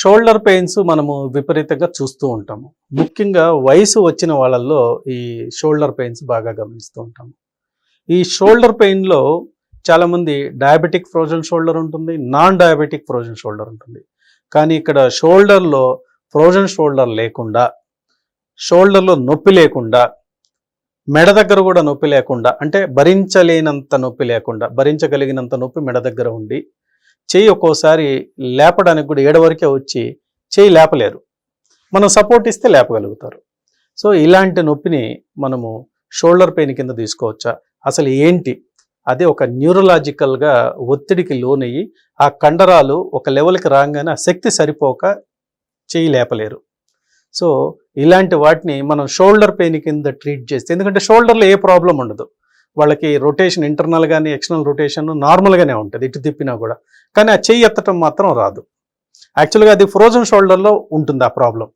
Shoulder pains మనము విపరీతంగా చూస్తూ ఉంటాము. ముఖ్యంగా వయసు వచ్చిన వాళ్ళల్లో ఈ షోల్డర్ పెయిన్స్ బాగా గమనిస్తూ ఉంటాము. ఈ షోల్డర్ పెయిన్లో చాలామంది డయాబెటిక్ ఫ్రోజన్ షోల్డర్ ఉంటుంది నాన్ డయాబెటిక్ ఫ్రోజన్ షోల్డర్ ఉంటుంది. కానీ ఇక్కడ షోల్డర్లో ఫ్రోజన్ షోల్డర్ లేకుండా షోల్డర్లో నొప్పి లేకుండా మెడ దగ్గర కూడా నొప్పి లేకుండా అంటే భరించలేనంత నొప్పి లేకుండా భరించగలిగినంత నొప్పి మెడ దగ్గర ఉండి చెయ్యి ఒక్కోసారి లేపడానికి కూడా ఏడవరకే వచ్చి చెయ్యి లేపలేరు. మనం సపోర్ట్ ఇస్తే లేపగలుగుతారు. సో ఇలాంటి నొప్పిని మనము షోల్డర్ పెయిన్ కింద తీసుకోవచ్చా? అసలు ఏంటి? అదే ఒక న్యూరలాజికల్గా ఒత్తిడికి లోనయ్యి ఆ కండరాలు ఒక లెవెల్కి రాగానే ఆ శక్తి సరిపోక చెయ్యి లేపలేరు. సో ఇలాంటి వాటిని మనం షోల్డర్ పెయిన్ కింద ట్రీట్ చేస్తే ఎందుకంటే షోల్డర్లో ఏ ప్రాబ్లం ఉండదు. వాళ్ళకి రొటేషన్ ఇంటర్నల్ కానీ ఎక్స్టర్నల్ రొటేషన్ నార్మల్గానే ఉంటుంది ఇటు తిప్పినా కూడా. కానీ ఆ చెయ్యి ఎత్తటం మాత్రం రాదు. యాక్చువల్గా అది ఫ్రోజన్ షోల్డర్లో ఉంటుంది ఆ ప్రాబ్లం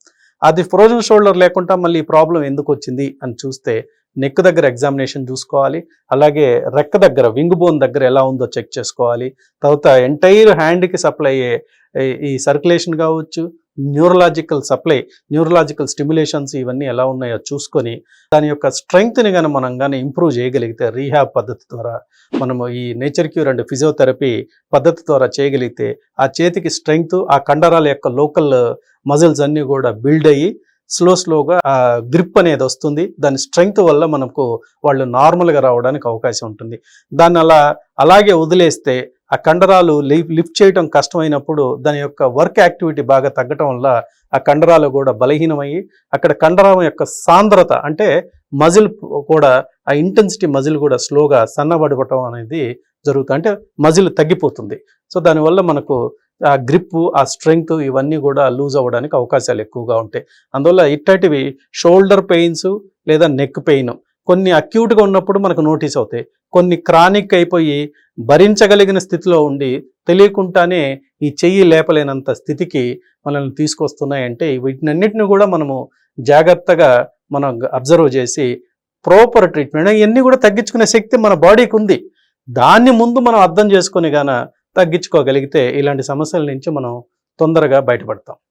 అది ఫ్రోజన్ షోల్డర్ లేకుండా మళ్ళీ ఈ ప్రాబ్లం ఎందుకు వచ్చింది అని చూస్తే నెక్ దగ్గర ఎగ్జామినేషన్ చూసుకోవాలి అలాగే రెక్క దగ్గర వింగ్ బోన్ దగ్గర ఎలా ఉందో చెక్ చేసుకోవాలి తర్వాత ఎంటైర్ హ్యాండ్కి సప్లై అయ్యే ఈ- సర్క్యులేషన్ కావచ్చు న్యూరలాజికల్ సప్లై న్యూరలాజికల్ స్టిమ్యులేషన్స్ ఇవన్నీ ఎలా ఉన్నాయో చూసుకొని దాని యొక్క స్ట్రెంగ్త్ని కానీ మనం కానీ ఇంప్రూవ్ చేయగలిగితే రీహాబ్ పద్ధతి ద్వారా మనము ఈ నేచర్ క్యూర్ అండ్ ఫిజియోథెరపీ పద్ధతి ద్వారా చేయగలిగితే ఆ చేతికి స్ట్రెంగ్త్ ఆ కండరాల యొక్క లోకల్ మజిల్స్ అన్నీ కూడా బిల్డ్ అయ్యి స్లో స్లోగా ఆ గ్రిప్ అనేది వస్తుంది. దాని స్ట్రెంగ్త్ వల్ల మనకు వాళ్ళు నార్మల్గా రావడానికి అవకాశం ఉంటుంది. దాన్ని అలా అలాగే వదిలేస్తే ఆ కండరాలు లిఫ్ట్ చేయడం కష్టమైనప్పుడు దాని యొక్క వర్క్ యాక్టివిటీ బాగా తగ్గటం వల్ల ఆ కండరాలు కూడా బలహీనమయ్యి అక్కడ కండరం యొక్క సాంద్రత అంటే మజిల్ కూడా ఆ ఇంటెన్సిటీ మజిల్ కూడా స్లోగా సన్నబడటం అనేది జరుగుతుంది. అంటే మజిల్ తగ్గిపోతుంది. సో దానివల్ల మనకు ఆ గ్రిప్ ఆ స్ట్రెంగ్త్ ఇవన్నీ కూడా లూజ్ అవ్వడానికి అవకాశాలు ఎక్కువగా ఉంటాయి. అందువల్ల ఇట్లాంటివి షోల్డర్ పెయిన్స్ లేదా నెక్ పెయిన్ కొన్ని అక్యూట్గా ఉన్నప్పుడు మనకు నోటీస్ అవుతాయి. కొన్ని క్రానిక్ అయిపోయి భరించగలిగిన స్థితిలో ఉండి తెలియకుండానే ఈ చెయ్యి లేపలేనంత స్థితికి మనల్ని తీసుకొస్తున్నాయంటే వీటినన్నిటిని కూడా మనము జాగ్రత్తగా మనం అబ్జర్వ్ చేసి ప్రాపర్ ట్రీట్మెంట్ ఇవన్నీ కూడా తగ్గించుకునే శక్తి మన బాడీకి ఉంది. దాన్ని ముందు మనం అర్థం చేసుకొని గాన తగ్గించుకోగలిగితే ఇలాంటి సమస్యల నుంచి మనం తొందరగా బయటపడతాం.